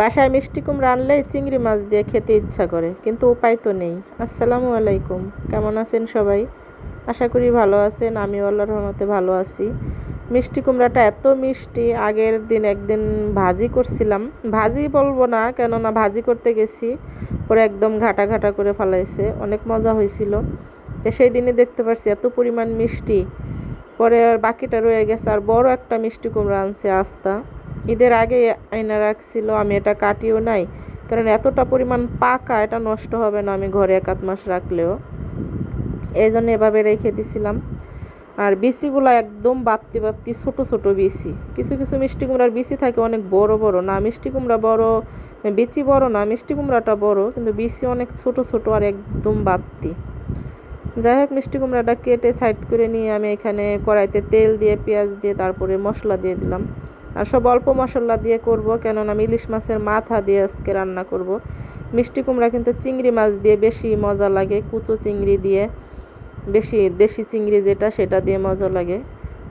বাসায় মিষ্টি কুমড়া আনলেই চিংড়ি মাছ দিয়ে খেতে ইচ্ছা করে, কিন্তু উপায় তো নেই। আসসালামু আলাইকুম। কেমন আছেন সবাই? আশা করি ভালো আছেন। আমি আল্লাহর রহমতে ভালো আছি। মিষ্টি কুমড়াটা এত মিষ্টি, আগের দিন একদিন ভাজি করছিলাম। ভাজি বলব না, কেননা ভাজি করতে গেছি, পরে একদম ঘাটা ঘাটা করে ফেলাইছে। অনেক মজা হয়েছিল। তো সেই দিনে দেখতে পারছি এত পরিমাণ মিষ্টি। পরে আর বাকিটা রয়ে গেছে, আর বড় একটা মিষ্টি কুমড়া আনছে আস্তা। ঈদের আগে আয়না রাখছিল, আমি এটা কাটিও নাই। কারণ এতটা পরিমাণ পাকা, এটা নষ্ট হবে না আমি ঘরে এক মাস রাখলেও। এই জন্য এভাবে রেখে দিছিলাম। আর বিচিগুলো একদম বাত্তি বাত্তি ছোট ছোট বিচি কিছু কিছু মিষ্টি কুমড়ার বিচি থাকে অনেক বড় বড়। না, মিষ্টি কুমড়া বড়, বিচি বড় না, মিষ্টি কুমড়াটা বড়, কিন্তু বিচি অনেক ছোট ছোট আর একদম বাত্তি যাই হোক, মিষ্টি কুমড়াটা কেটে সাইড করে নিয়ে আমি এখানে কড়াইতে তেল দিয়ে, পেঁয়াজ দিয়ে, তারপরে মশলা দিয়ে দিলাম। আর সব অল্প মশলা দিয়ে করব, কেননা আমি ইলিশ মাছের মাথা দিয়ে আজকে রান্না করব। মিষ্টি কুমড়া কিন্তু চিংড়ি মাছ দিয়ে বেশি মজা লাগে, কুচো চিংড়ি দিয়ে বেশি দেশি চিংড়ি যেটা, সেটা দিয়ে মজা লাগে।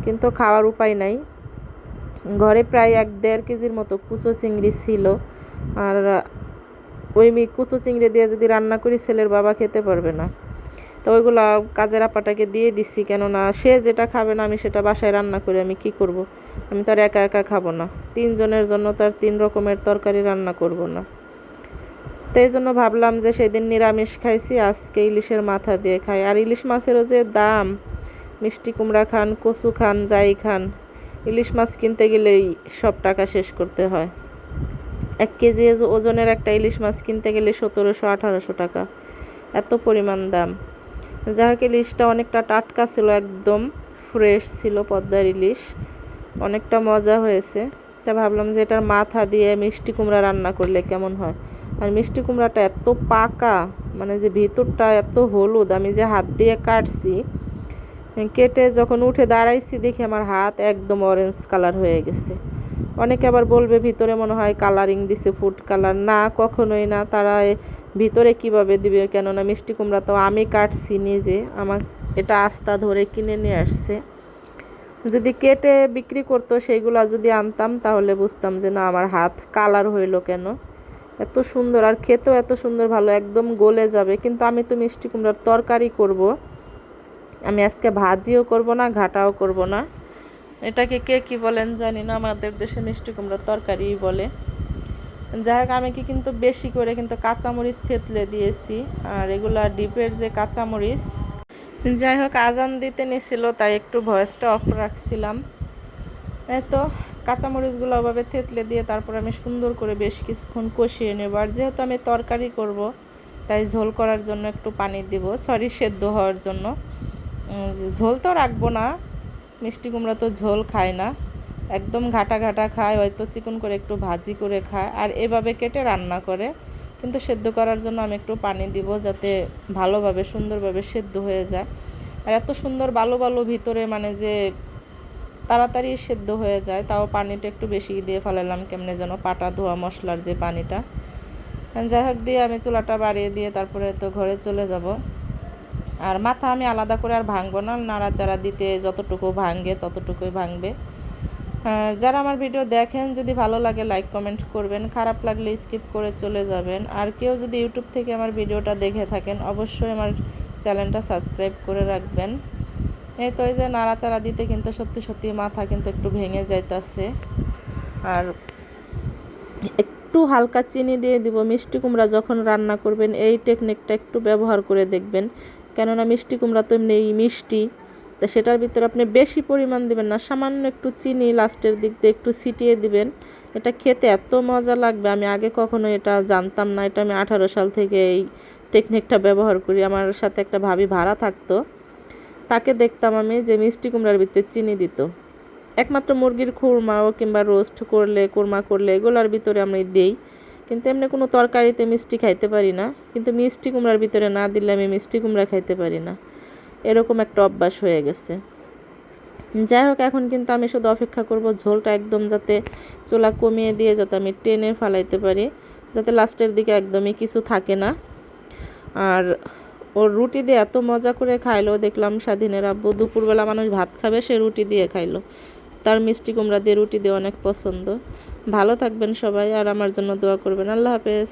কিন্তু খাওয়ার উপায় নাই। ঘরে প্রায় এক দেড় কেজির মতো কুচো চিংড়ি ছিল। আর ওই কুচো চিংড়ি দিয়ে যদি রান্না করি, ছেলের বাবা খেতে পারবে না। তো ওইগুলো কাজের আপাটাকে দিয়ে দিচ্ছি কেননা সে যেটা খাবে না আমি সেটা বাসায় রান্না করে আমি কি করব। আমি তো আর একা একা খাব না। তিনজনের জন্য তার তিন রকমের তরকারি রান্না করব না। তো এই জন্য ভাবলাম যে সেদিন নিরামিষ খাইছি, আজকে ইলিশের মাথা দিয়ে খাই। আর ইলিশ মাছেরও যে দাম, মিষ্টি কুমড়া খান, কচু খান, যাই খান, ইলিশ মাছ কিনতে গেলেই সব টাকা শেষ করতে হয়। এক কেজি ওজনের একটা ইলিশ মাছ কিনতে গেলে সতেরোশো আঠারোশো টাকা। এত পরিমাণ দাম। যাই হোক ইলিশটা অনেকটা টাটকা ছিল একদম। ফ্রেশ ছিল পদ্মার ইলিশ। অনেকটা মজা হয়েছে। তা ভাবলাম যে এটার মাথা দিয়ে মিষ্টি কুমড়া রান্না করলে কেমন হয়? আর মিষ্টি কুমড়াটা এত পাকা মানে যে ভিতরটা এত হলুদ, আমি যে হাত দিয়ে কাটছি, কেটে যখন উঠে দাঁড়াইছি দেখি আমার হাত একদম অরেঞ্জ কালার হয়ে গেছে। অনেকে আবার বলবে ভিতরে মনে হয় কালারিং দিছে ফুড কালার না, কখনোই না। তারা ভিতরে কীভাবে দিবে? কেননা মিষ্টি কুমড়া তো আমি কাটছি নিজে। আমার এটা আস্তা ধরে কিনে নিয়ে আসছে। যদি কেটে বিক্রি করতো সেইগুলো যদি আনতাম, তাহলে বুঝতাম যে না, আমার হাত কালার হইল কেন? এত সুন্দর। আর খেতেও এত সুন্দর, ভালো, একদম গলে যাবে। কিন্তু আমি তো মিষ্টি কুমড়ার তরকারি করব। আমি আজকে ভাজিও করব না, ঘাটাও করব না। এটাকে কে কি বলেন জানি না, আমাদের দেশে মিষ্টি কুমড়ার তরকারি বলে। যাই হোক, আমি কি কিন্তু বেশি করে কিন্তু কাঁচামরিচ থেতলে দিয়েছি, আর এগুলা ডিপের যে কাঁচামরিচ। যাই হোক, আজান দিতে নিছিল, তাই একটু ভয়েসটা অফ রাখছিলাম। তো, কাঁচামরিচগুলো ওভাবে থেতলে দিয়ে তারপর আমি সুন্দর করে বেশ কিছুক্ষণ কষিয়ে নেব। আর যেহেতু আমি তরকারি করব, তাই ঝোল করার জন্য একটু পানি দিব, সরি, সেদ্ধ হওয়ার জন্য। ঝোল তো রাখব না মিষ্টি কুমড়া তো ঝোল খায় না। একদম ঘাটা ঘাটা খায়, হয়তো চিকন করে একটু ভাজি করে খায়, আর এভাবে কেটে রান্না করে। কিন্তু সেদ্ধ করার জন্য আমি একটু পানি দিব যাতে ভালোভাবে, সুন্দরভাবে সেদ্ধ হয়ে যায়। আর এত সুন্দর বালো বালো ভিতরে মানে যে তাড়াতাড়ি সেদ্ধ হয়ে যায়, তাও পানিটা একটু বেশি দিয়ে ফেলালাম, কেমনে যেন পাটা ধোয়া মশলার যে পানিটা। যাই হোক, দিয়ে আমি চুলাটা বাড়িয়ে দিয়ে তারপরে তো ঘরে চলে যাব। আর মাথা আমি আলাদা করে আর ভাঙবো না, নাড়াচাড়া দিতে যতটুকু ভাঙবে ততটুকুই ভাঙবে। আর যারা আমার ভিডিও দেখেন, যদি ভালো লাগে লাইক কমেন্ট করবেন, খারাপ লাগলে স্কিপ করে চলে যাবেন। আর কেউ যদি ইউটিউব থেকে আমার ভিডিওটা দেখে থাকেন, অবশ্যই আমার চ্যানেলটা সাবস্ক্রাইব করে রাখবেন। এই তো এই যে নাড়াচাড়া দিতে কিন্তু সত্যি সত্যি মাথা কিন্তু একটু ভেঙে যাইতাছে। আর একটু হালকা চিনি দিয়ে দিব, মিষ্টি কুমড়া যখন রান্না করবেন, এই টেকনিকটা একটু ব্যবহার করে দেখবেন। কেননা মিষ্টি কুমড়া তো এমনি মিষ্টি। তো সেটার ভিতরে আপনি বেশি পরিমাণ দিবেন না, সামান্য একটু চিনি লাস্টের দিক দিয়ে একটু ছিটিয়ে দিবেন। এটা খেতে এত মজা লাগবে, আমি আগে কখনো এটা জানতাম না। এটা আমি আঠারো সাল থেকে এই টেকনিকটা ব্যবহার করি, আমার সাথে একটা ভাবি ভাড়া থাকতো। তাকে দেখতাম আমি যে মিষ্টি কুমড়ার ভিতরে চিনি দিত। একমাত্র মুরগির খুরমাও কিংবা রোস্ট করলে, কোরমা করলে, এগুলোর ভিতরে আমি দিই। কিন্তু এমনি কোনো তরকারিতে মিষ্টি খাইতে পারি না। কিন্তু মিষ্টি কুমড়ার ভিতরে না দিলে আমি মিষ্টি কুমড়া খাইতে পারি না। এরকম একটা অভ্যাস হয়ে গেছে। যাই হোক, এখন কিন্তু আমি শুধু অপেক্ষা করব ঝোলটা একদম যাতে চোলা কমিয়ে দিয়ে যাতে আমি টেনে ফালাইতে পারি, যাতে লাস্টের দিকে একদমই কিছু থাকে না। আর ওর রুটি দিয়ে এত মজা করে খাইলো, দেখলাম স্বাধীনের আব্বু দুপুরবেলা মানুষ ভাত খাবে, সে রুটি দিয়ে খাইলো। তার মিষ্টি কুমড়া দিয়ে রুটি দিয়ে অনেক পছন্দ। ভালো থাকবেন সবাই আর আমার জন্য দোয়া করবেন। আল্লাহ হাফেজ।